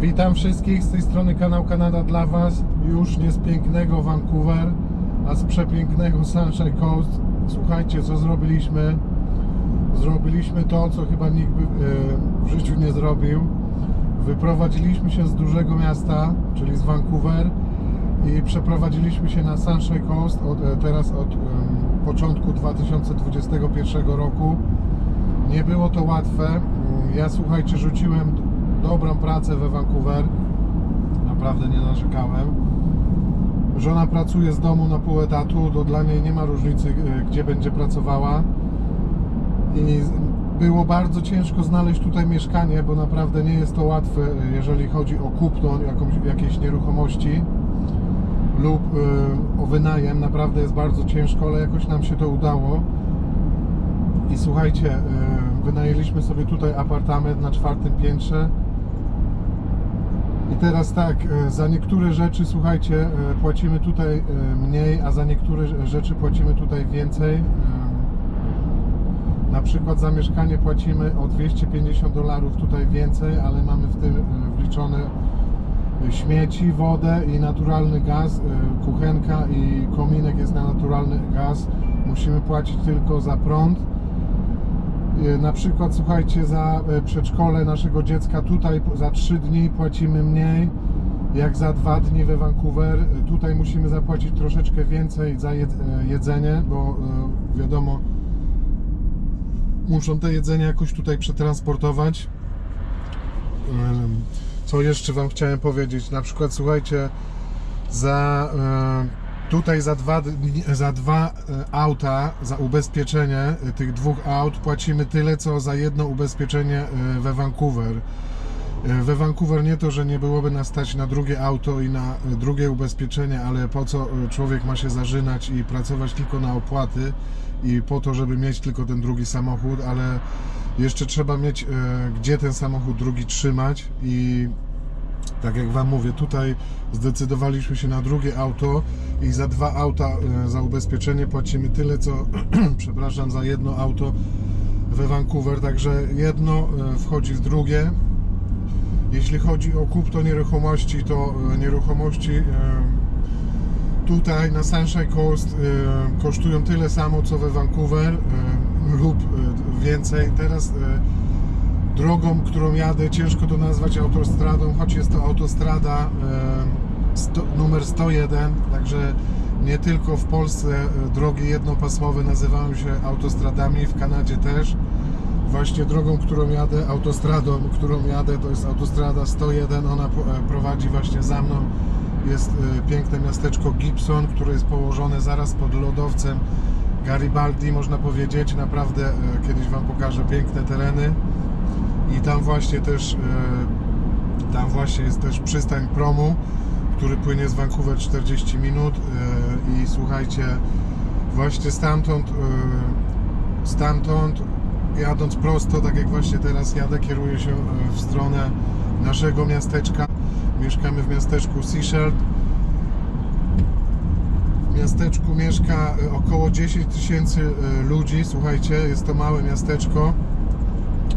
Witam wszystkich z tej strony kanał Kanada dla Was. Już nie z pięknego Vancouver, a z przepięknego Sunshine Coast. Słuchajcie, co zrobiliśmy? Zrobiliśmy to, co chyba nikt e, w życiu nie zrobił. Wyprowadziliśmy się z dużego miasta, czyli z Vancouver i przeprowadziliśmy się na Sunshine Coast od, e, teraz od początku 2021 roku. Nie było to łatwe. Ja słuchajcie, rzuciłem dobrą pracę we Vancouver. Naprawdę nie narzekałem. Żona pracuje z domu na pół etatu, to dla niej nie ma różnicy, e, gdzie będzie pracowała. I było bardzo ciężko znaleźć tutaj mieszkanie, bo naprawdę nie jest to łatwe, e, jeżeli chodzi o kupno jakiejś nieruchomości lub e, o wynajem. Naprawdę jest bardzo ciężko, ale jakoś nam się to udało. I słuchajcie, e, wynajęliśmy sobie tutaj apartament na czwartym piętrze. I teraz tak, e, za niektóre rzeczy, słuchajcie, e, płacimy tutaj e, mniej, a za niektóre rze- rzeczy płacimy tutaj więcej. Na przykład za mieszkanie płacimy o 250 dolarów tutaj więcej, ale mamy w tym wliczone śmieci, wodę i naturalny gaz. Kuchenka i kominek jest na naturalny gaz. Musimy płacić tylko za prąd. E, Na przykład, słuchajcie, za e, przedszkole naszego dziecka tutaj za 3 dni płacimy mniej jak za 2 dni we Vancouver. E, Tutaj musimy zapłacić troszeczkę więcej za jed- jedzenie, bo wiadomo, muszą te jedzenie jakoś tutaj przetransportować. Co jeszcze Wam chciałem powiedzieć? Na przykład, słuchajcie, za tutaj za dwa, za dwa e, auta, za ubezpieczenie e, tych dwóch aut płacimy tyle, co za jedno ubezpieczenie e, we Vancouver. We Vancouver nie to, że nie byłoby nas stać na drugie auto i na drugie ubezpieczenie, ale po co człowiek ma się zażynać i pracować tylko na opłaty i po to, żeby mieć tylko ten drugi samochód, ale jeszcze trzeba mieć gdzie ten samochód drugi trzymać i tak jak Wam mówię, tutaj zdecydowaliśmy się na drugie auto i za dwa auta e, za ubezpieczenie płacimy tyle, co przepraszam, za jedno auto we Vancouver, także jedno e, wchodzi w drugie. Jeśli chodzi o kupno nieruchomości, to e, nieruchomości tutaj na Sunshine Coast kosztują tyle samo co we Vancouver lub więcej. Teraz drogą, którą jadę, ciężko to nazwać autostradą, choć jest to autostrada e, sto, numer 101, także nie tylko w Polsce e, drogi jednopasmowe nazywają się autostradami, w Kanadzie też. Właśnie drogą, którą jadę, autostradą, którą jadę, to jest autostrada 101, ona e, prowadzi właśnie za mną. Jest piękne miasteczko Gibson, które jest położone zaraz pod lodowcem Garibaldi, można powiedzieć. Naprawdę kiedyś Wam pokażę piękne tereny. I tam właśnie też e, tam właśnie jest też przystań promu, który płynie z Vancouver 40 minut e, i słuchajcie, właśnie stamtąd e, stamtąd jadąc prosto, tak jak właśnie teraz jadę, kieruję się w stronę naszego miasteczka. Mieszkamy w miasteczku Seashell. W miasteczku mieszka około 10 tysięcy ludzi. Słuchajcie, jest to małe miasteczko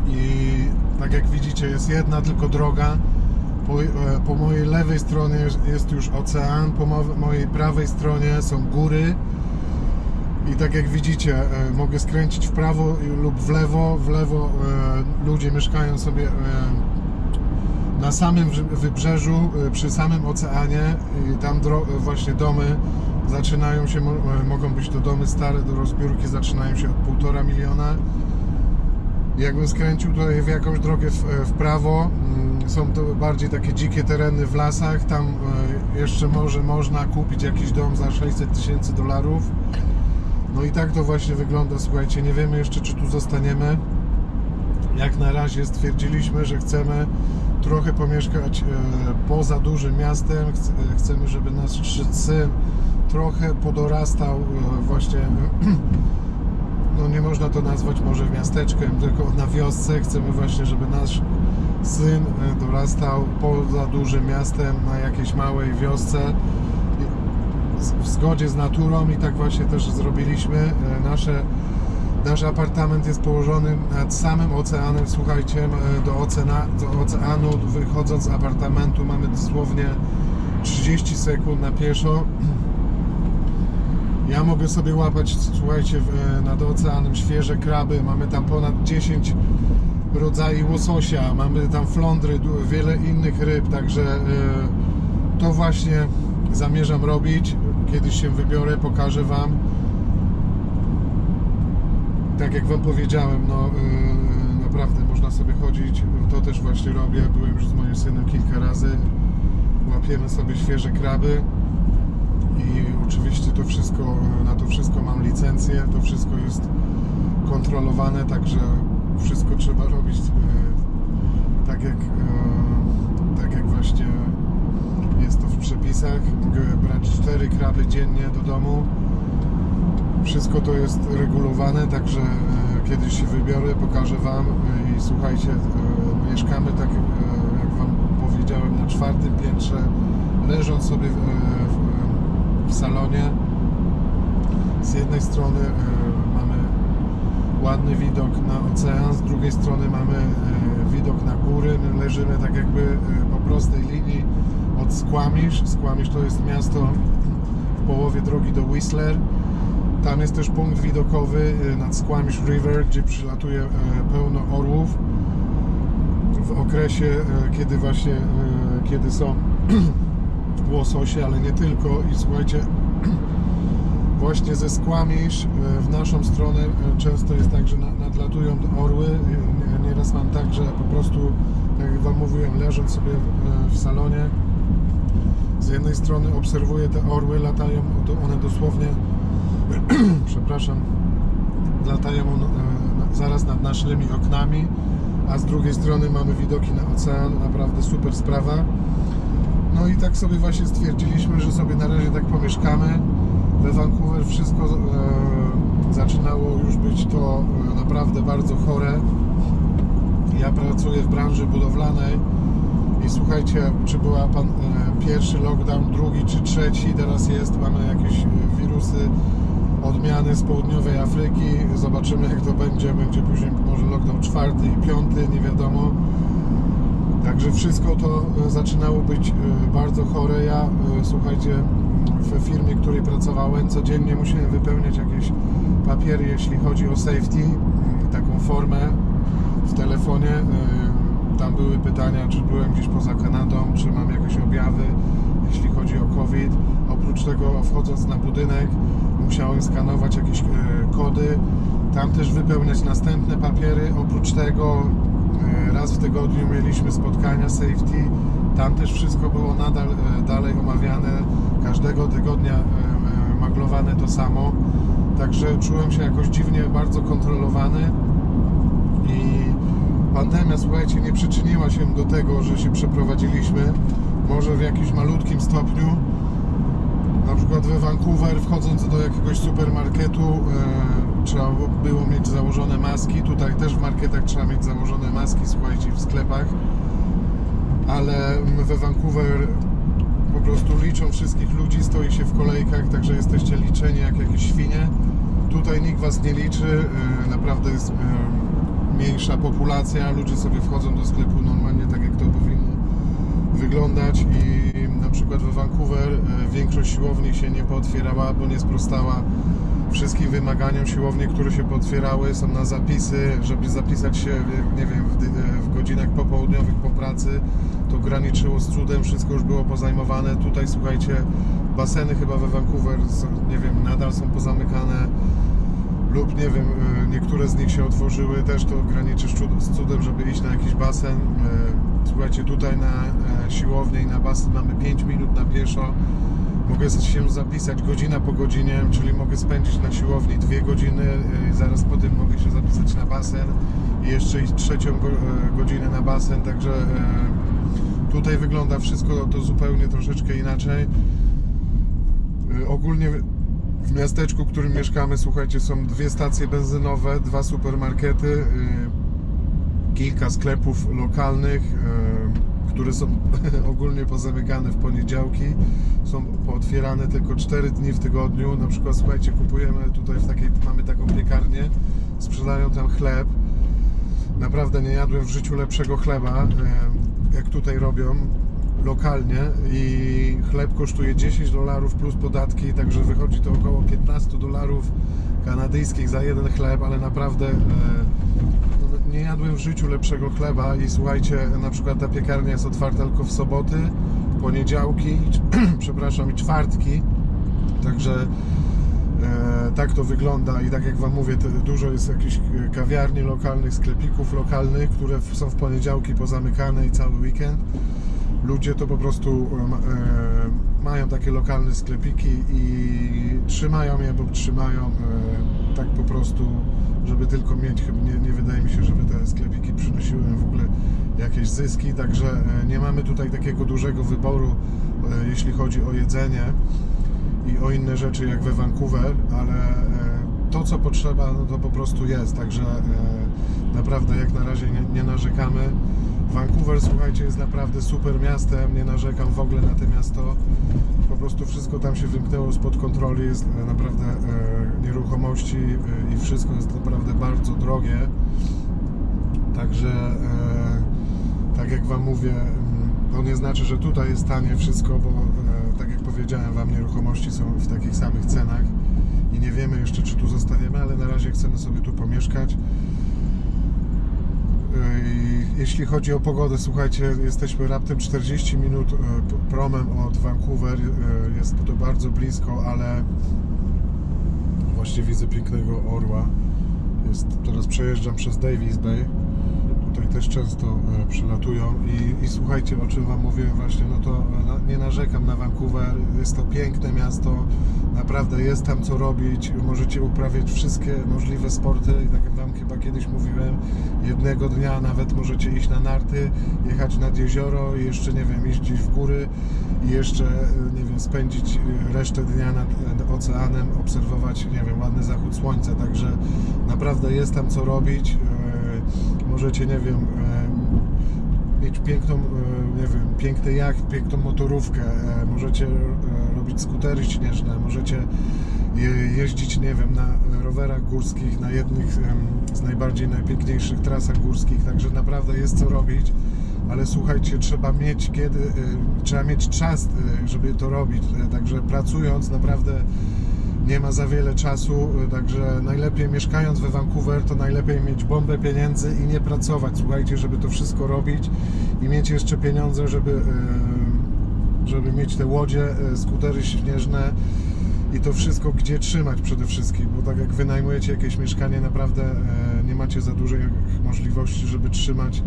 i tak jak widzicie jest jedna tylko droga. Po, e, po mojej lewej stronie jest- już ocean, po mo- mojej prawej stronie są góry. I tak jak widzicie, e, mogę skręcić w prawo lub w lewo. W lewo e, ludzie mieszkają sobie na samym wy- wybrzeżu, przy samym oceanie i tam właśnie domy zaczynają się, mo- mogą być to domy stare do rozbiórki, zaczynają się od półtora miliona. Jakbym skręcił tutaj w jakąś drogę w, w prawo, mm, są to bardziej takie dzikie tereny w lasach, tam e, jeszcze może można kupić jakiś dom za 600 tysięcy dolarów. No i tak to właśnie wygląda, słuchajcie, nie wiemy jeszcze czy tu zostaniemy. Jak na razie stwierdziliśmy, że chcemy trochę pomieszkać e, poza dużym miastem. E, Chcemy, żeby nasz syn trochę podorastał właśnie no nie można to nazwać może miasteczkiem, tylko na wiosce. Chcemy właśnie, żeby nasz syn e, dorastał poza dużym miastem, na jakiejś małej wiosce w zgodzie z naturą i tak właśnie też zrobiliśmy. E, Nasze Nasz apartament jest położony nad samym oceanem. Słuchajcie, e, do, do oceanu wychodząc z apartamentu mamy dosłownie 30 sekund na pieszo. Ja mogę sobie łapać, słuchajcie, e, nad oceanem świeże kraby. Mamy tam ponad 10 rodzajów łososia, mamy tam flądry, wiele innych ryb, także e, to właśnie zamierzam robić. Kiedyś się wybiorę, pokażę Wam. Tak jak Wam powiedziałem, no e, naprawdę można sobie chodzić. To też właśnie robię. Byłem już z moim synem kilka razy. Łapiemy sobie świeże kraby i oczywiście to wszystko, na to wszystko mam licencję, to wszystko jest kontrolowane, także wszystko trzeba robić e, tak jak, e, tak jak właśnie jest to w przepisach. Mogę brać 4 kraby dziennie do domu. Wszystko to jest regulowane, także e, kiedyś się wybiorę, pokażę Wam i słuchajcie, mieszkamy tak jak Wam powiedziałem na czwartym piętrze, leżąc sobie w, w, salonie. Z jednej strony e, mamy ładny widok na ocean, z drugiej strony mamy e, widok na góry. My leżymy tak jakby e, po prostej linii od Squamish. Squamish to jest miasto w połowie drogi do Whistler. Tam jest też punkt widokowy nad Squamish River, gdzie przylatuje pełno orłów w okresie, kiedy właśnie, kiedy są łososie, ale nie tylko. I słuchajcie, właśnie ze Squamish e, w naszą stronę e, często jest tak, że na- nadlatują orły. E, nie- Nieraz mam tak, że po prostu, tak jak Wam mówiłem, leżąc sobie w, salonie, z jednej strony obserwuję te orły, latają one dosłownie, przepraszam, latają one, zaraz nad naszymi oknami, a z drugiej strony mamy widoki na ocean, naprawdę super sprawa. No i tak sobie właśnie stwierdziliśmy, że sobie na razie tak pomieszkamy. We Vancouver wszystko e, zaczynało już być to e, naprawdę bardzo chore. Ja pracuję w branży budowlanej i słuchajcie, czy była pan e, pierwszy lockdown, drugi czy trzeci, teraz jest, mamy jakieś e, wirusy, odmiany z południowej Afryki. Zobaczymy jak to będzie, będzie później może lockdown czwarty i piąty, nie wiadomo. Także wszystko to e, zaczynało być e, bardzo chore. Ja, e, słuchajcie, w firmie, w której pracowałem, codziennie musiałem wypełniać jakieś papiery, jeśli chodzi o safety, taką formę w telefonie. Tam były pytania, czy byłem gdzieś poza Kanadą, czy mam jakieś objawy, jeśli chodzi o COVID. Oprócz tego, wchodząc na budynek, musiałem skanować jakieś kody, tam też wypełniać następne papiery. Oprócz tego raz w tygodniu mieliśmy spotkania safety. Tam też wszystko było nadal e, dalej omawiane. Każdego tygodnia e, e, maglowane to samo. Także czułem się jakoś dziwnie bardzo kontrolowany i pandemia, słuchajcie, nie przyczyniła się do tego, że się przeprowadziliśmy. Może w jakimś malutkim stopniu. Na przykład we Vancouver, wchodząc do jakiegoś supermarketu, e, trzeba było mieć założone maski. Tutaj też w marketach trzeba mieć założone maski, słuchajcie, w sklepach. Ale we Vancouver po prostu liczą wszystkich ludzi, stoi się w kolejkach, także jesteście liczeni jak jakieś świnie. Tutaj nikt was nie liczy, e, naprawdę jest e, mniejsza populacja, ludzie sobie wchodzą do sklepu normalnie tak jak to powinno wyglądać i na przykład we Vancouver e, większość siłowni się nie pootwierała, bo nie sprostała wszystkim wymaganiom. Siłownie, które się pootwierały są na zapisy, żeby zapisać się, nie wiem, w, w godzinach popołudniowych po pracy. To graniczyło z cudem, wszystko już było pozajmowane. Tutaj słuchajcie, baseny chyba we Vancouver, są, nie wiem, nadal są pozamykane lub nie wiem, e, niektóre z nich się otworzyły, też to graniczy z cud- z cudem, żeby iść na jakiś basen. E, Słuchajcie, tutaj na e, siłownię i na basen mamy 5 minut na pieszo. Mogę się zapisać godzina po godzinie, czyli mogę spędzić na siłowni 2 godziny, e, zaraz po tym mogę się zapisać na basen i jeszcze trzecią e, godzinę na basen, także e, tutaj wygląda wszystko to zupełnie troszeczkę inaczej. Ogólnie w miasteczku, w którym mieszkamy, słuchajcie, są dwie stacje benzynowe, dwa supermarkety, y, kilka sklepów lokalnych, y, które są ogólnie pozamykane w poniedziałki, są pootwierane tylko 4 dni w tygodniu. Na przykład, słuchajcie, kupujemy tutaj w takiej, mamy taką piekarnię, sprzedają tam chleb. Naprawdę nie jadłem w życiu lepszego chleba, jak tutaj robią lokalnie i chleb kosztuje 10 dolarów plus podatki, także wychodzi to około 15 dolarów kanadyjskich za jeden chleb, ale naprawdę e, jadłem w życiu lepszego chleba i słuchajcie, na przykład ta piekarnia jest otwarta tylko w soboty, poniedziałki, i, przepraszam, i czwartki, także E, tak to wygląda i tak jak Wam mówię, dużo jest jakichś e, kawiarni lokalnych, sklepików lokalnych, które są w poniedziałki pozamykane i cały weekend. Ludzie to po prostu e, mają takie lokalne sklepiki i trzymają je, bo trzymają e, tak po prostu, żeby tylko mieć, chyba nie, nie wydaje mi się, żeby te sklepiki przynosiły w ogóle jakieś zyski, także e, nie mamy tutaj takiego dużego wyboru, e, jeśli chodzi o jedzenie i o inne rzeczy jak we Vancouver, ale to co potrzeba, no to po prostu jest, także naprawdę jak na razie nie, nie narzekamy. Vancouver, słuchajcie, jest naprawdę super miastem, nie narzekam w ogóle na to miasto. Po prostu wszystko tam się wymknęło spod kontroli, jest e, naprawdę e, nieruchomości e, i wszystko jest naprawdę bardzo drogie. Także e, tak jak Wam mówię, mm, to nie znaczy, że tutaj jest tanie wszystko, bo e, tak jak powiedziałem Wam, nieruchomości są w takich samych cenach i nie wiemy jeszcze, czy tu zostaniemy, ale na razie chcemy sobie tu pomieszkać. Jeśli chodzi o pogodę, słuchajcie, jesteśmy raptem 40 minut e, promem od Vancouver. e, Jest to bardzo blisko, ale właśnie widzę pięknego orła. Jest, teraz przejeżdżam przez Davis Bay. Tutaj też często e, przylatują i, i słuchajcie, o czym Wam mówiłem właśnie, no to e, nie narzekam na Vancouver. Jest to piękne miasto, naprawdę jest tam co robić. Możecie uprawiać wszystkie możliwe sporty i tak jak Wam chyba kiedyś mówiłem, jednego dnia nawet możecie iść na narty, jechać nad jezioro i jeszcze, nie wiem, iść gdzieś w góry i jeszcze, e, nie wiem, spędzić resztę dnia nad oceanem, obserwować, nie wiem, ładny zachód słońca, także naprawdę jest tam co robić. Możecie, nie wiem, e, mieć piękną, e, nie wiem, piękny jacht, piękną motorówkę, e, możecie robić skutery śnieżne, możecie je- jeździć, nie wiem, na rowerach górskich, na jednych z najbardziej najpiękniejszych trasach górskich, także naprawdę jest co robić, ale słuchajcie, trzeba mieć kiedy, trzeba mieć czas, żeby to robić, także pracując naprawdę nie ma za wiele czasu, y, także najlepiej mieszkając we Vancouver, to najlepiej mieć bombę pieniędzy i nie pracować. Słuchajcie, żeby to wszystko robić i mieć jeszcze pieniądze, żeby, y, żeby mieć te łodzie, y, skutery śnieżne i to wszystko gdzie trzymać przede wszystkim, bo tak jak wynajmujecie jakieś mieszkanie, naprawdę nie macie za dużej możliwości, żeby trzymać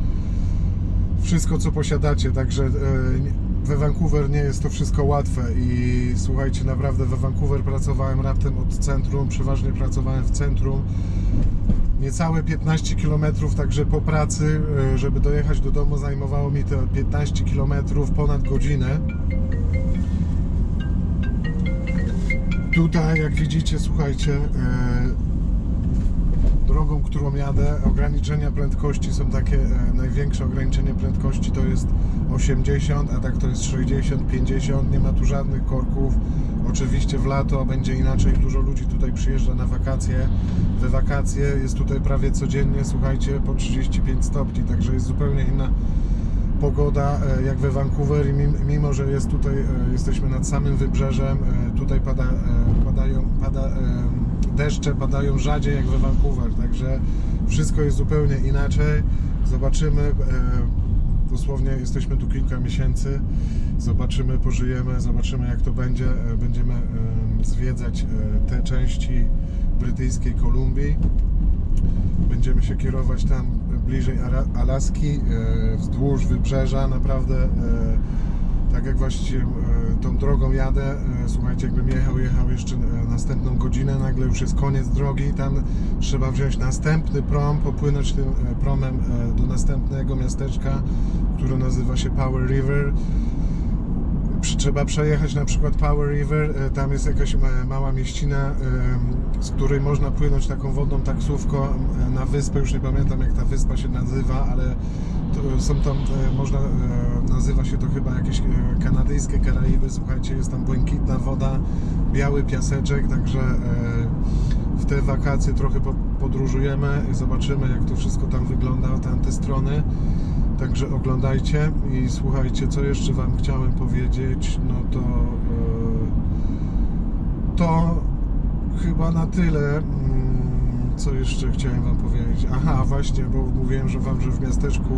wszystko, co posiadacie, także we Vancouver nie jest to wszystko łatwe i słuchajcie, naprawdę we Vancouver pracowałem raptem od centrum, przeważnie pracowałem w centrum. Niecałe 15 km, także po pracy, e, żeby dojechać do domu zajmowało mi te 15 km, ponad godzinę. Tutaj, jak widzicie, słuchajcie, e, drogą, którą jadę, ograniczenia prędkości są takie, e, największe ograniczenie prędkości to jest 80, a tak to jest 60, 50, nie ma tu żadnych korków. Oczywiście w lato będzie inaczej, dużo ludzi tutaj przyjeżdża na wakacje. We wakacje jest tutaj prawie codziennie, słuchajcie, po 35 stopni, także jest zupełnie inna pogoda e, jak we Vancouver i mim- mimo, że jest tutaj, e, jesteśmy nad samym wybrzeżem, e, tutaj pada, padają, pada, deszcze padają rzadziej jak we Vancouver, także wszystko jest zupełnie inaczej. Zobaczymy, dosłownie jesteśmy tu kilka miesięcy, zobaczymy, pożyjemy, zobaczymy jak to będzie. E, Będziemy zwiedzać e, te części brytyjskiej Kolumbii. Będziemy się kierować tam bliżej Alaski, e, wzdłuż wybrzeża, naprawdę tak jak właściwie e, tą drogą jadę, e, słuchajcie, jakbym jechał, jechał jeszcze e, następną godzinę, nagle już jest koniec drogi, tam trzeba wziąć następny prom, popłynąć tym e, promem do następnego miasteczka, które nazywa się Power River. Trzeba przejechać na przykład Power River, tam jest jakaś ma- mała mieścina, z której można płynąć taką wodną taksówką na wyspę, już nie pamiętam jak ta wyspa się nazywa, ale są tam, e, można, e, nazywa się to chyba jakieś e, kanadyjskie Karaiby, słuchajcie, jest tam błękitna woda, biały piaseczek, także w te wakacje trochę po- podróżujemy i zobaczymy jak to wszystko tam wygląda, tamte strony. Także oglądajcie i słuchajcie, co jeszcze Wam chciałem powiedzieć, no to to chyba na tyle. Co jeszcze chciałem Wam powiedzieć? Aha, właśnie, bo mówiłem, że Wam, że w miasteczku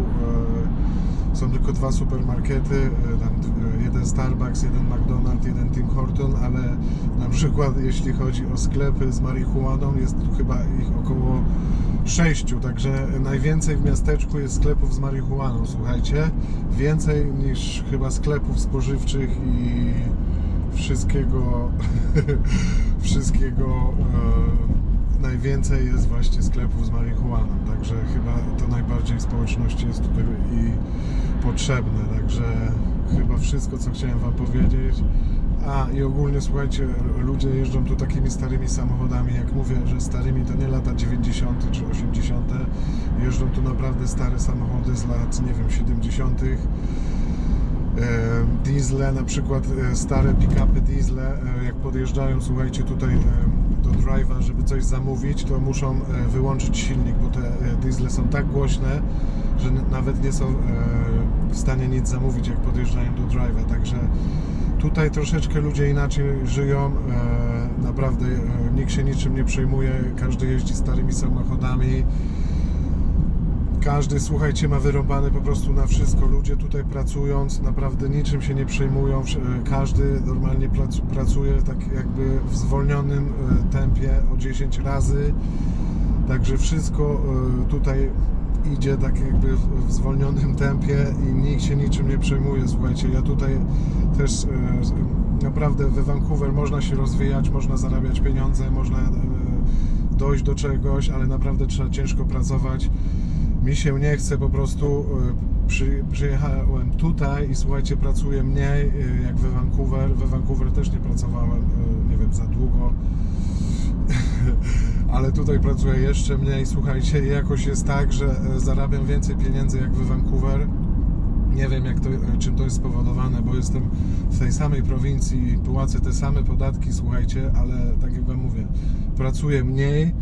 e, są tylko dwa supermarkety, e, tam e, jeden Starbucks, jeden McDonald's, jeden Tim Horton, ale na przykład jeśli chodzi o sklepy z marihuaną, jest tu chyba ich około sześciu, także najwięcej w miasteczku jest sklepów z marihuaną, słuchajcie, więcej niż chyba sklepów spożywczych i wszystkiego wszystkiego e, najwięcej jest właśnie sklepów z marihuaną, także chyba to najbardziej społeczności jest tutaj i potrzebne, także chyba wszystko co chciałem Wam powiedzieć. A i ogólnie słuchajcie, ludzie jeżdżą tu takimi starymi samochodami, jak mówię, że starymi to nie lata 90. czy 80. Jeżdżą tu naprawdę stare samochody z lat, nie wiem, 70. E, Diesle, na przykład e, stare pick-upy diesle, e, jak podjeżdżają, słuchajcie, tutaj do drive'a, żeby coś zamówić, to muszą e, wyłączyć silnik, bo te e, diesle są tak głośne, że nawet nie są e, w stanie nic zamówić, jak podjeżdżają do drive'a. Także tutaj troszeczkę ludzie inaczej żyją. Naprawdę nikt się niczym nie przejmuje, każdy jeździ starymi samochodami. Każdy, słuchajcie, ma wyrąbane po prostu na wszystko. Ludzie tutaj pracując, naprawdę niczym się nie przejmują. E, Każdy normalnie pracuje tak jakby w zwolnionym e, tempie o 10 razy. Także wszystko e, tutaj idzie tak jakby w zwolnionym tempie i nikt się niczym nie przejmuje. Słuchajcie, ja tutaj też naprawdę we Vancouver można się rozwijać, można zarabiać pieniądze, można dojść do czegoś, ale naprawdę trzeba ciężko pracować. Mi się nie chce po prostu. e, Przy, przyjechałem tutaj i słuchajcie, pracuję mniej e, jak we Vancouver. We Vancouver też nie pracowałem, e, nie wiem, za długo ale tutaj pracuję jeszcze mniej. Słuchajcie, jakoś jest tak, że zarabiam więcej pieniędzy jak w Vancouver. Nie wiem, jak to, czym to jest spowodowane, bo jestem w tej samej prowincji, płacę te same podatki, słuchajcie, ale tak jak Wam mówię, pracuję mniej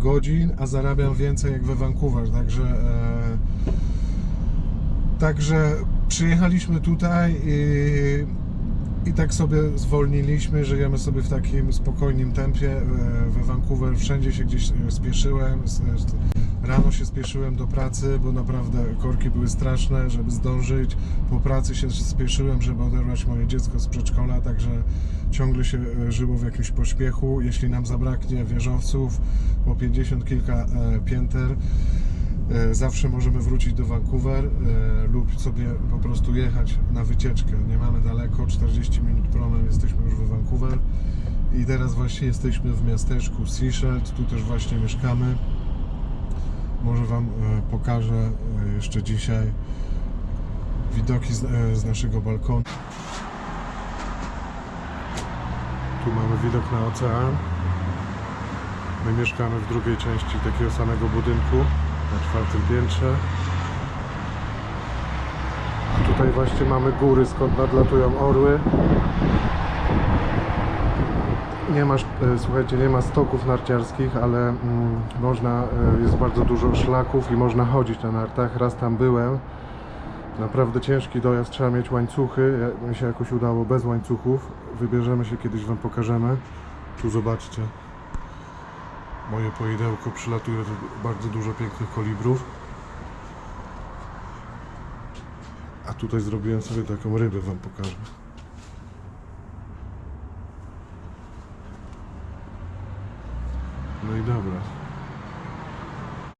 godzin, a zarabiam więcej jak we Vancouver, także e, także przyjechaliśmy tutaj i i tak sobie zwolniliśmy, żyjemy sobie w takim spokojnym tempie. E, We Vancouver wszędzie się gdzieś e, spieszyłem. Rano się spieszyłem do pracy, bo naprawdę korki były straszne, żeby zdążyć. Po pracy się spieszyłem, żeby odebrać moje dziecko z przedszkola, także ciągle się e, żyło w jakimś pośpiechu. Jeśli nam zabraknie wieżowców po 50 kilka e, pięter, E, Zawsze możemy wrócić do Vancouver lub sobie po prostu jechać na wycieczkę. Nie mamy daleko, 40 minut promem jesteśmy już w Vancouver i teraz właśnie jesteśmy w miasteczku Seashell, tu też właśnie mieszkamy. Może Wam e, pokażę e, jeszcze dzisiaj widoki e, z naszego balkonu. Tu mamy widok na ocean. My mieszkamy w drugiej części takiego samego budynku, na czwartym piętrze. Tutaj właśnie mamy góry, skąd nadlatują orły. Nie ma, e, słuchajcie, nie ma stoków narciarskich, ale mm, można, e, jest bardzo dużo szlaków i można chodzić na nartach. Raz tam byłem. Naprawdę ciężki dojazd, trzeba mieć łańcuchy. Mi się jakoś udało bez łańcuchów. Wybierzemy się, kiedyś Wam pokażemy. Tu zobaczcie. Moje pojedełko przylatuje tu bardzo dużo pięknych kolibrów. A tutaj zrobiłem sobie taką rybę, Wam pokażę. No i dobra.